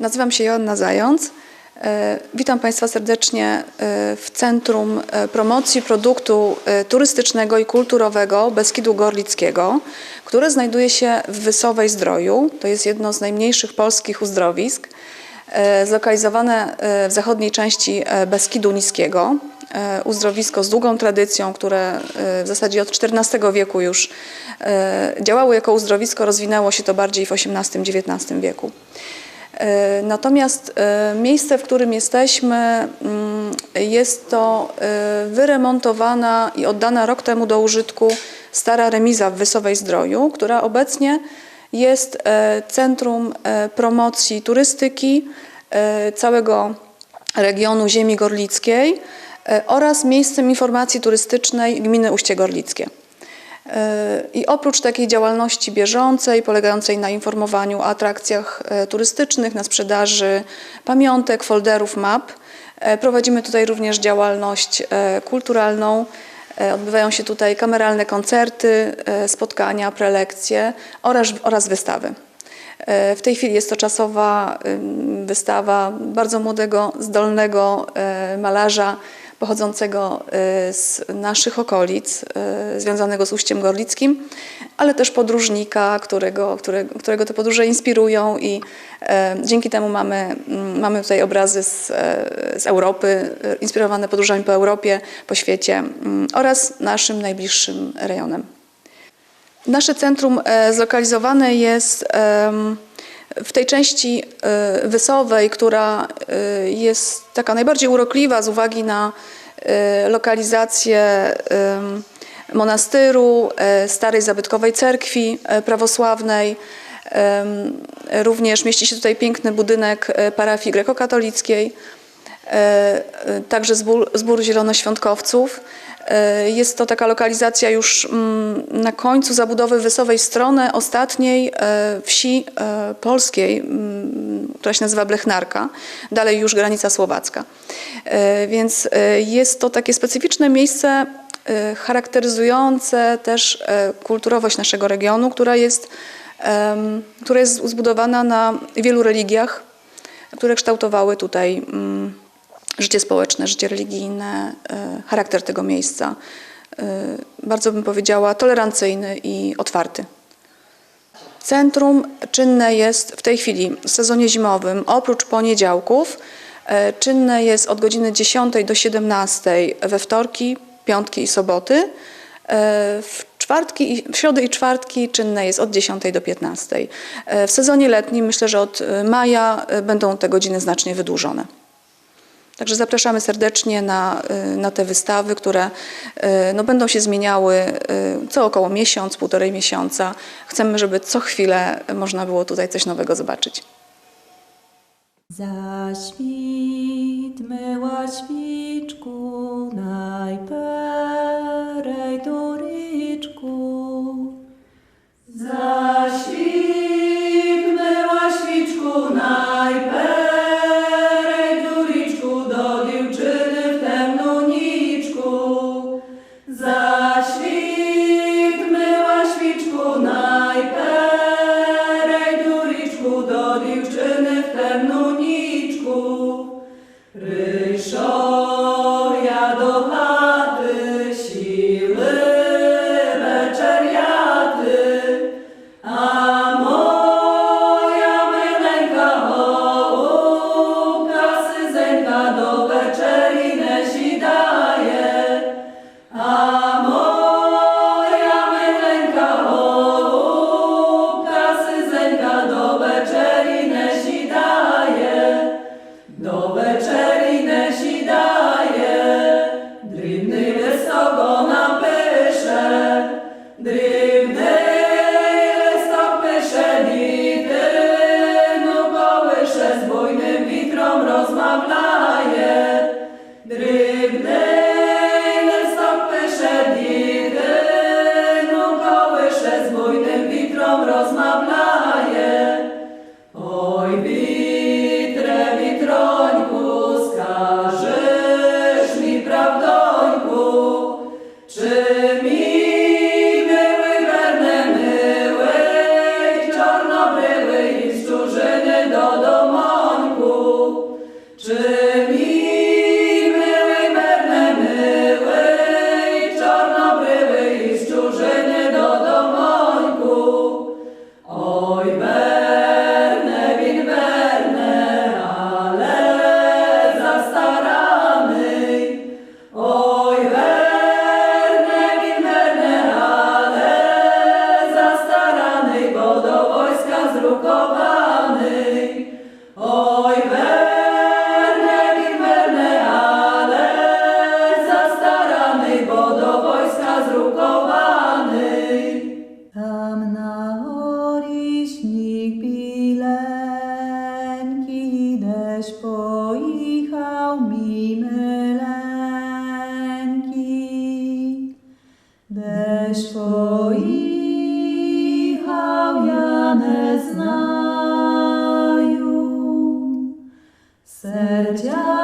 Nazywam się Joanna Zając. E, Witam Państwa serdecznie e, w Centrum e, Promocji Produktu Turystycznego i Kulturowego Beskidu Gorlickiego, które znajduje się w Wysowej Zdroju. To jest jedno z najmniejszych polskich uzdrowisk, zlokalizowane w zachodniej części Beskidu Niskiego. Uzdrowisko z długą tradycją, które w zasadzie od XIV wieku już działało jako uzdrowisko, rozwinęło się to bardziej w XVIII-XIX wieku. E, Natomiast e, miejsce, w którym jesteśmy, mm, jest to e, wyremontowana i oddana rok temu do użytku stara remiza w Wysowej Zdroju, która obecnie jest centrum promocji turystyki całego regionu Ziemi Gorlickiej oraz miejscem informacji turystycznej gminy Uście Gorlickie. E, I oprócz takiej działalności bieżącej, polegającej na informowaniu o atrakcjach e, turystycznych, na sprzedaży pamiątek, folderów, map, e, prowadzimy tutaj również działalność kulturalną. Odbywają się tutaj kameralne koncerty, spotkania, prelekcje oraz, oraz wystawy. W tej chwili jest to czasowa wystawa bardzo młodego, zdolnego malarza pochodzącego e, z naszych okolic, e, związanego z Uściem Gorlickim, ale też podróżnika, którego, które, którego te podróże inspirują i e, dzięki temu mamy, mm, mamy tutaj obrazy z, e, z Europy, e, inspirowane podróżami po Europie, po świecie mm, oraz naszym najbliższym rejonem. Nasze centrum zlokalizowane jest w tej części e, wysowej, która e, jest taka najbardziej urokliwa z uwagi na e, lokalizację monastyru, starej zabytkowej cerkwi prawosławnej. Również mieści się tutaj piękny budynek parafii grekokatolickiej, także zbór, zbór zielonoświątkowców. E, Jest to taka lokalizacja już mm, na końcu zabudowy Wysowej strony ostatniej e, wsi e, polskiej, mm, która się nazywa Blechnarka, dalej już granica słowacka. Więc jest to takie specyficzne miejsce charakteryzujące też kulturowość naszego regionu, która jest, która jest zbudowana na wielu religiach, które kształtowały tutaj mm, życie społeczne, życie religijne, e, charakter tego miejsca. E, Bardzo bym powiedziała tolerancyjny i otwarty. Centrum czynne jest w tej chwili w sezonie zimowym, oprócz poniedziałków, e, czynne jest od godziny 10 do 17 we wtorki, piątki i soboty. W, czwartki, w środy i czwartki czynne jest od 10 do 15. E, W sezonie letnim myślę, że od maja będą te godziny znacznie wydłużone. Także zapraszamy serdecznie na, y, na te wystawy, które y, no, będą się zmieniały y, co około miesiąc, półtorej miesiąca. Chcemy, żeby co chwilę można było tutaj coś nowego zobaczyć. Za świt myła świczku, najperej deszcz pojechał mi myleńki. Deszcz pojechał, ja nie znaju. Sercia